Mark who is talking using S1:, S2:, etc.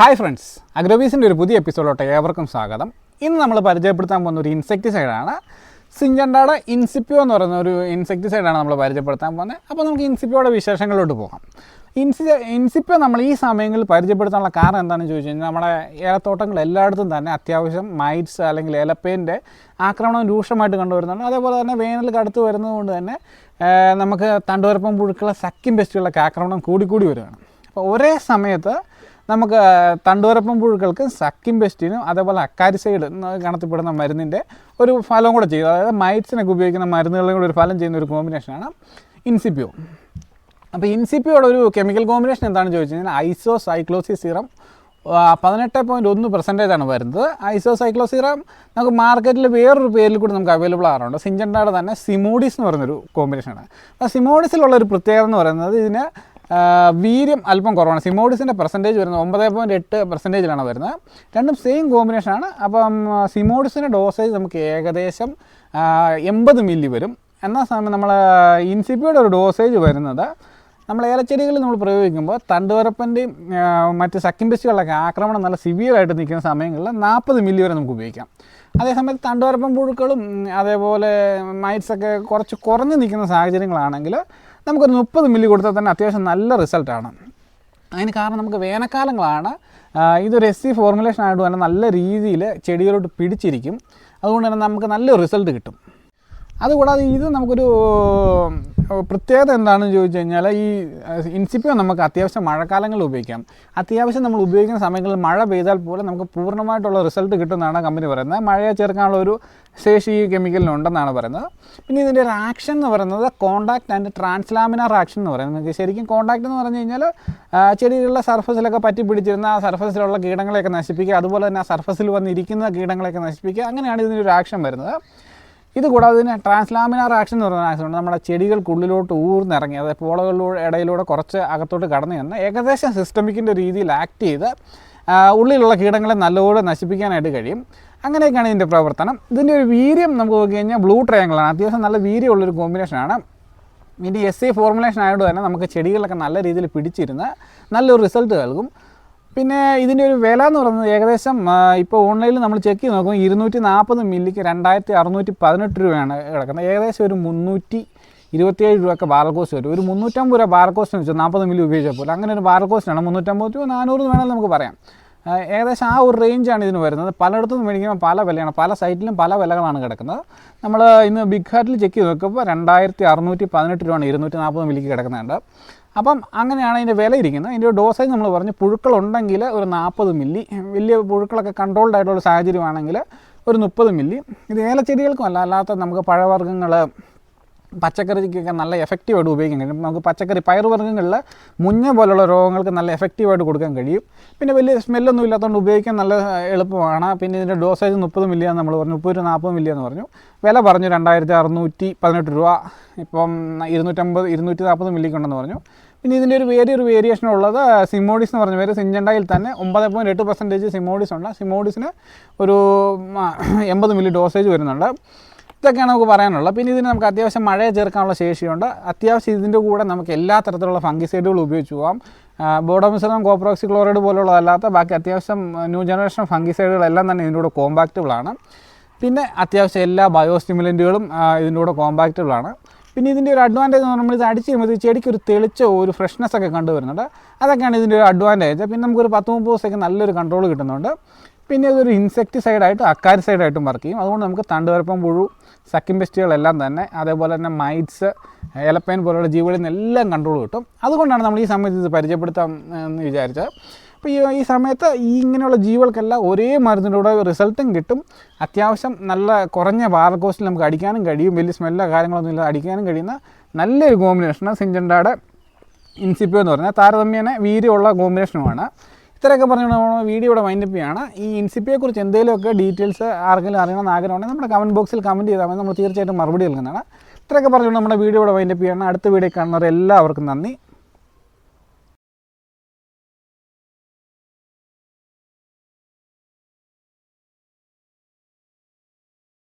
S1: Hi friends അഗ്രോബീസിന്റെ ഒരു പുതിയ എപ്പിസോഡിലോട്ട് ഏവർക്കും സ്വാഗതം. ഇന്ന് നമ്മൾ പരിചയപ്പെടുത്താൻ പോകുന്ന ഒരു ഇൻസെക്ടിസൈഡാണ് സിഞ്ചണ്ടാട ഇൻസിപ്പിയോ എന്ന് പറയുന്ന ഒരു ഇൻസെക്ടിസൈഡാണ് നമ്മൾ പരിചയപ്പെടുത്താൻ പോകുന്നത്. അപ്പോൾ നമുക്ക് ഇൻസിപ്പിയോടെ വിശേഷങ്ങളിലോട്ട് പോകാം. ഇൻസി ഇൻസിപ്പിയോ നമ്മൾ ഈ സമയങ്ങളിൽ പരിചയപ്പെടുത്താനുള്ള കാരണം എന്താണെന്ന് ചോദിച്ചു കഴിഞ്ഞാൽ നമ്മുടെ ഏലത്തോട്ടങ്ങൾ എല്ലായിടത്തും തന്നെ അത്യാവശ്യം മൈറ്റ്സ് അല്ലെങ്കിൽ ഏലപ്പേന്റെ ആക്രമണം രൂക്ഷമായിട്ട് കണ്ടുവരുന്നുണ്ട്. അതേപോലെ തന്നെ വേനൽ കടുത്ത് വരുന്നത് കൊണ്ട് തന്നെ നമുക്ക് തണ്ടുവരപ്പം പുഴുക്കളെ സക്കിൻ പെസ്റ്റുകളൊക്കെ ആക്രമണം കൂടിക്കൂടി വരികയാണ്. അപ്പോൾ ഒരേ സമയത്ത് നമുക്ക് തണ്ടുവരപ്പം പുഴുക്കൾക്ക് സക്കിം പെസ്റ്റിനും അതേപോലെ അക്കാരിസൈഡ് കണത്തിൽപ്പെടുന്ന മരുന്നിന്റെ ഒരു ഫലം കൂടെ ചെയ്തു അതായത് മൈറ്റ്സിനൊക്കെ ഉപയോഗിക്കുന്ന മരുന്നുകളും കൂടെ ഒരു ഫലം ചെയ്യുന്ന ഒരു കോമ്പിനേഷനാണ് ഇൻസിപ്യോ. അപ്പോൾ ഇൻസിപ്പിയോടെ ഒരു കെമിക്കൽ കോമ്പിനേഷൻ എന്താണെന്ന് ചോദിച്ചു കഴിഞ്ഞാൽ ഐസോ സൈക്ലോസി സീറം പതിനെട്ട് പോയിന്റ് ഒന്ന് പെർസെന്റേജ് ആണ് വരുന്നത്. ഐസോ സൈക്ലോസീറം നമുക്ക് മാർക്കറ്റിൽ വേറൊരു പേരിൽ കൂടി നമുക്ക് അവൈലബിൾ ആകാറുണ്ട് സിഞ്ചണ്ടാടെ തന്നെ സിമോഡിസ് എന്ന് പറയുന്നൊരു കോമ്പിനേഷനാണ്. അപ്പോൾ സിമോഡിസിലുള്ള ഒരു പ്രത്യേകത എന്ന് പറയുന്നത് ഇതിന് വീര്യം അല്പം കുറവാണ്. സിമോഡിസിന്റെ പെർസെന്റേജ് വരുന്നത് ഒമ്പത് പോയിന്റ് എട്ട് പെർസെന്റേജിലാണ് വരുന്നത്. രണ്ടും സെയിം കോമ്പിനേഷനാണ് അപ്പം സിമോഡിസിന്റെ ഡോസേജ് നമുക്ക് ഏകദേശം എൺപത് മില്ലി വരും. എന്നാൽ സമയം നമ്മൾ ഇൻസിപ്പിയുടെ ഒരു ഡോസേജ് വരുന്നത് നമ്മൾ ഏലച്ചെടികളിൽ നമ്മൾ പ്രയോഗിക്കുമ്പോൾ തണ്ടുവരപ്പന്റെയും മറ്റ് സക്കിം പെസ്റ്റുകളിലൊക്കെ ആക്രമണം നല്ല സിവിയറായിട്ട് നിൽക്കുന്ന സമയങ്ങളിൽ നാൽപ്പത് മില്ലി വരെ നമുക്ക് ഉപയോഗിക്കാം. അതേസമയത്ത് തണ്ടുവരപ്പൻ പുഴുക്കളും അതേപോലെ മൈറ്റ്സൊക്കെ കുറച്ച് കുറഞ്ഞ് നിൽക്കുന്ന സാഹചര്യങ്ങളാണെങ്കിൽ നമുക്കൊരു മുപ്പത് മില്ലി കൊടുത്താൽ തന്നെ അത്യാവശ്യം നല്ല റിസൾട്ടാണ്. അതിന് കാരണം നമുക്ക് വേനൽക്കാലങ്ങളാണ്. ഇതൊരു എസ് സി ഫോർമുലേഷൻ ആയതുകൊണ്ട് തന്നെ നല്ല രീതിയിൽ ചെടികളോട്ട് പിടിച്ചിരിക്കും. അതുകൊണ്ട് തന്നെ നമുക്ക് നല്ല റിസൾട്ട് കിട്ടും. അതുകൂടാതെ ഇത് നമുക്കൊരു പ്രത്യേകത എന്താണെന്ന് ചോദിച്ചു കഴിഞ്ഞാൽ ഈ ഇൻസിപ്പിയോ നമുക്ക് അത്യാവശ്യം മഴക്കാലങ്ങളിൽ ഉപയോഗിക്കാം. അത്യാവശ്യം നമ്മൾ ഉപയോഗിക്കുന്ന സമയങ്ങളിൽ മഴ പെയ്താൽ പോലും നമുക്ക് പൂർണമായിട്ടുള്ള റിസൾട്ട് കിട്ടുമെന്നാണ് കമ്പനി പറയുന്നത്. മഴയെ ചേർക്കാനുള്ള ഒരു ശേഷി ഈ കെമിക്കലിനുണ്ടെന്നാണ് പറയുന്നത്. പിന്നെ ഇതിന്റെ ഒരു ആക്ഷൻ എന്ന് പറയുന്നത് കോണ്ടാക്ട് ആൻഡ് ട്രാൻസ്ലാമിനാർ ആക്ഷൻ എന്ന് പറയുന്നത്. ശരിക്കും കോണ്ടാക്ട് എന്ന് പറഞ്ഞു കഴിഞ്ഞാൽ ചെടികളുടെ സർഫസിലൊക്കെ പറ്റി പിടിച്ചിരുന്ന ആ സർഫസിലുള്ള കീടങ്ങളെയൊക്കെ നശിപ്പിക്കുക അതുപോലെ തന്നെ ആ സർഫസിൽ വന്നിരിക്കുന്ന കീടങ്ങളെയൊക്കെ നശിപ്പിക്കുക അങ്ങനെയാണ് ഇതിന്റെ ഒരു ആക്ഷൻ വരുന്നത്. ഇത് കൂടാതെ ഇതിന് ട്രാൻസ്ലാമിനാർ ആക്ഷൻ എന്ന് പറയുന്ന ആക്ഷൻ ഉണ്ട്. നമ്മുടെ ചെടികൾക്കുള്ളിലോട്ട് ഊർന്നിറങ്ങി അതായത് പോളകളിലൂടെ ഇടയിലൂടെ കുറച്ച് അകത്തോട്ട് കടന്നു ചെന്ന് ഏകദേശം സിസ്റ്റമിക്കിന്റെ രീതിയിൽ ആക്ട് ചെയ്ത് ഉള്ളിലുള്ള കീടങ്ങളെ നല്ലപോലെ നശിപ്പിക്കാനായിട്ട് കഴിയും. അങ്ങനെയൊക്കെയാണ് ഇതിന്റെ പ്രവർത്തനം. ഇതിന്റെ ഒരു വീര്യം നമുക്ക് നോക്കി കഴിഞ്ഞാൽ ബ്ലൂ ട്രയാങ്കിളാണ് അത്യാവശ്യം നല്ല വീര്യമുള്ളൊരു കോമ്പിനേഷനാണ് ഇനി എസ് സി ഫോർമുലേഷൻ ആയതുകൊണ്ട് തന്നെ നമുക്ക് ചെടികളൊക്കെ നല്ല രീതിയിൽ പിടിച്ചിരുന്ന് നല്ലൊരു റിസൾട്ട് നൽകും. പിന്നെ ഇതിന്റെ ഒരു വില എന്ന് പറയുന്നത് ഏകദേശം ഇപ്പോൾ ഓൺലൈനിൽ നമ്മൾ ചെക്ക് ചെയ്ത് നോക്കുമ്പോൾ ഇരുന്നൂറ്റി നാൽപ്പത് മില്ലിക്ക് രണ്ടായിരത്തി അറുന്നൂറ്റി പതിനെട്ട് രൂപയാണ് കിടക്കുന്നത്. ഏകദേശം ഒരു മുന്നൂറ്റി ഇരുപത്തിയേഴ് രൂപയൊക്കെ ബാരൽ കോസ്റ്റ് വരും. ഒരു മുന്നൂറ്റമ്പത് രൂപ ബാരൽ വെച്ചു നാൽപ്പത് മില്ലി ഉപയോഗിച്ചാൽ ഉപയോഗിച്ചപ്പോൾ അങ്ങനെ ഒരു ബാരൽ കോസ്റ്റാണ് മുന്നൂറ്റമ്പത് രൂപ നാനൂറ് വേണമെങ്കിൽ നമുക്ക് പറയാം. ഏകദേശം ആ ഒരു റേഞ്ചാണ് ഇതിന് വരുന്നത്. പലയിടത്തും മേടിക്കുമ്പോൾ പല വിലയാണ്. പല സൈറ്റിലും പല വിലകളാണ് കിടക്കുന്നത്. നമ്മൾ ഇന്ന് ബിഗ് ഹാർട്ടിൽ ചെക്ക് ചെയ്ത് നോക്കുമ്പോൾ രണ്ടായിരത്തി അറുന്നൂറ്റി പതിനെട്ട് രൂപയാണ് ഇരുന്നൂറ്റി നാൽപ്പത് മില്ലിക്ക് കിടക്കുന്നുണ്ട്. അപ്പം അങ്ങനെയാണ് അതിന്റെ വില ഇരിക്കുന്നത് അതിന്റെ ഡോസേജ് നമ്മൾ പറഞ്ഞു പുഴുക്കളുണ്ടെങ്കിൽ ഒരു നാൽപ്പത് മില്ലി വലിയ പുഴുക്കളൊക്കെ കൺട്രോൾഡ് ആയിട്ടുള്ള സാഹചര്യമാണെങ്കിൽ ഒരു മുപ്പത് മില്ലി ഇത് ഏലച്ചെടികൾക്കും അല്ല അല്ലാത്ത നമുക്ക് പഴവർഗങ്ങൾ പച്ചക്കറിക്കൊക്കെ നല്ല എഫക്റ്റീവായിട്ട് ഉപയോഗിക്കാൻ കഴിയും. നമുക്ക് പച്ചക്കറി പയറുവർഗങ്ങളിൽ മുഞ്ഞ പോലുള്ള രോഗങ്ങൾക്ക് നല്ല എഫക്റ്റീവായിട്ട് കൊടുക്കാൻ കഴിയും. പിന്നെ വലിയ സ്മെല്ലൊന്നും ഇല്ലാത്തതുകൊണ്ട് ഉപയോഗിക്കാൻ നല്ല എളുപ്പമാണ്. പിന്നെ ഇതിന്റെ ഡോസേജ് മുപ്പത് മില്ലിയാന്ന് നമ്മൾ പറഞ്ഞു. മുപ്പത് രൂപ നാൽപ്പത് മില്ലിയെന്ന് പറഞ്ഞു. വില പറഞ്ഞു രണ്ടായിരത്തി അറുന്നൂറ്റി പതിനെട്ട് രൂപ. ഇപ്പം ഇരുന്നൂറ്റമ്പത് ഇരുന്നൂറ്റി നാൽപ്പത് മില്ലിക്കുണ്ടെന്ന് പറഞ്ഞു. പിന്നെ ഇതിന്റെ ഒരു വേറെ ഒരു വേരിയേഷൻ ഉള്ളത് സിമോഡിസ് എന്ന് പറഞ്ഞ പേര് സിഞ്ചണ്ടായിൽ തന്നെ ഒമ്പത് പോയിന്റ് എട്ട് പെർസെന്റേജ് സിമോഡിസ് ഉണ്ട്. സിമോഡിസിന് ഒരു എൺപത് മില്ലി ഡോസേജ് വരുന്നുണ്ട്. ഇതൊക്കെയാണ് നമുക്ക് പറയാനുള്ളത്. പിന്നെ ഇതിന് നമുക്ക് അത്യാവശ്യം മഴയെ ചേർക്കാനുള്ള ശേഷിയുണ്ട്. അത്യാവശ്യം ഇതിന്റെ കൂടെ നമുക്ക് എല്ലാ തരത്തിലുള്ള ഫംഗിസൈഡുകൾ ഉപയോഗിച്ച് പോകാം. ബോഡോമിസറും കോപ്രോക്സി ക്ലോറൈഡ് പോലുള്ളതല്ലാത്ത ബാക്കി അത്യാവശ്യം ന്യൂ ജനറേഷൻ ഫംഗിസൈഡുകളെല്ലാം തന്നെ ഇതിന്റെ കൂടെ കോമ്പാക്റ്റബിളാണ്. പിന്നെ അത്യാവശ്യം എല്ലാ ബയോസ്റ്റിമുലന്റുകളും ഇതിന്റെ കൂടെ കോമ്പാക്റ്റബിളാണ്. പിന്നെ ഇതിന്റെ ഒരു അഡ്വാന്റേജ് എന്ന് പറയുമ്പോൾ ഇത് അടിച്ച് കഴിയുമ്പോൾ ചെടിക്ക് ഒരു തെളിച്ച ഒരു ഫ്രഷ്നെസ് ഒക്കെ കണ്ടുവരുന്നുണ്ട്. അതൊക്കെയാണ് ഇതിന്റെ ഒരു അഡ്വാന്റേജ്. പിന്നെ നമുക്കൊരു പത്ത് മുപ്പത് ദിവസമൊക്കെ നല്ലൊരു കൺട്രോൾ കിട്ടുന്നുണ്ട്. പിന്നെ ഇതൊരു ഇൻസെക്ടിസൈഡായിട്ട് അക്കാരിസൈഡായിട്ടും വർക്ക് ചെയ്യും. അതുകൊണ്ട് നമുക്ക് തണ്ടുവരപ്പം പുഴു സക്കിൻ പെസ്റ്റുകളെല്ലാം തന്നെ അതേപോലെ തന്നെ മൈറ്റ്സ് എലപ്പൈൻ പോലുള്ള ജീവികളിൽ നിന്ന് എല്ലാം കൺട്രോൾ കിട്ടും. അതുകൊണ്ടാണ് നമ്മൾ ഈ സമയത്ത് ഇത് പരിചയപ്പെടുത്താം എന്ന് വിചാരിച്ചത്. അപ്പോൾ ഈ ഈ സമയത്ത് ഈ ഇങ്ങനെയുള്ള ജീവികൾക്കെല്ലാം ഒരേ മരുന്നിലൂടെ റിസൾട്ടും കിട്ടും. അത്യാവശ്യം നല്ല കുറഞ്ഞ ബാർ കോസ്റ്റിൽ നമുക്ക് അടിക്കാനും കഴിയും. വലിയ സ്മെല്ലോ കാര്യങ്ങളൊന്നും ഇല്ലാതെ അടിക്കാനും കഴിയുന്ന നല്ലൊരു കോമ്പിനേഷനാണ് സിഞ്ചണ്ടാടെ ഇൻസിപ്പിയോ എന്ന് പറഞ്ഞാൽ താരതമ്യേന വീര്യമുള്ള കോമ്പിനേഷനുമാണ് ഇത്രയൊക്കെ പറഞ്ഞുകൊണ്ട് വീഡിയോ ഇവിടെ വൈൻഡപ്പ് ചെയ്യാണ്. ഈ ഇൻസിപ്പിയെക്കുറിച്ച് എന്തെങ്കിലുമൊക്കെ ഡീറ്റെയിൽസ് ആർക്കെങ്കിലും അറിയണമെന്ന് ആഗ്രഹമുണ്ടെങ്കിൽ നമ്മുടെ കമന്റ് ബോക്സിൽ കമന്റ് ചെയ്താൽ മതി. നമ്മൾ തീർച്ചയായിട്ടും മറുപടി നൽകുന്നതാണ്. ഇത്രയൊക്കെ പറഞ്ഞുകൊണ്ട് നമ്മുടെ വീഡിയോ ഇവിടെ വൈൻഡപ്പ് ചെയ്യണം. അടുത്ത വീഡിയോ കാണുന്നവർ എല്ലാവർക്കും നന്ദി.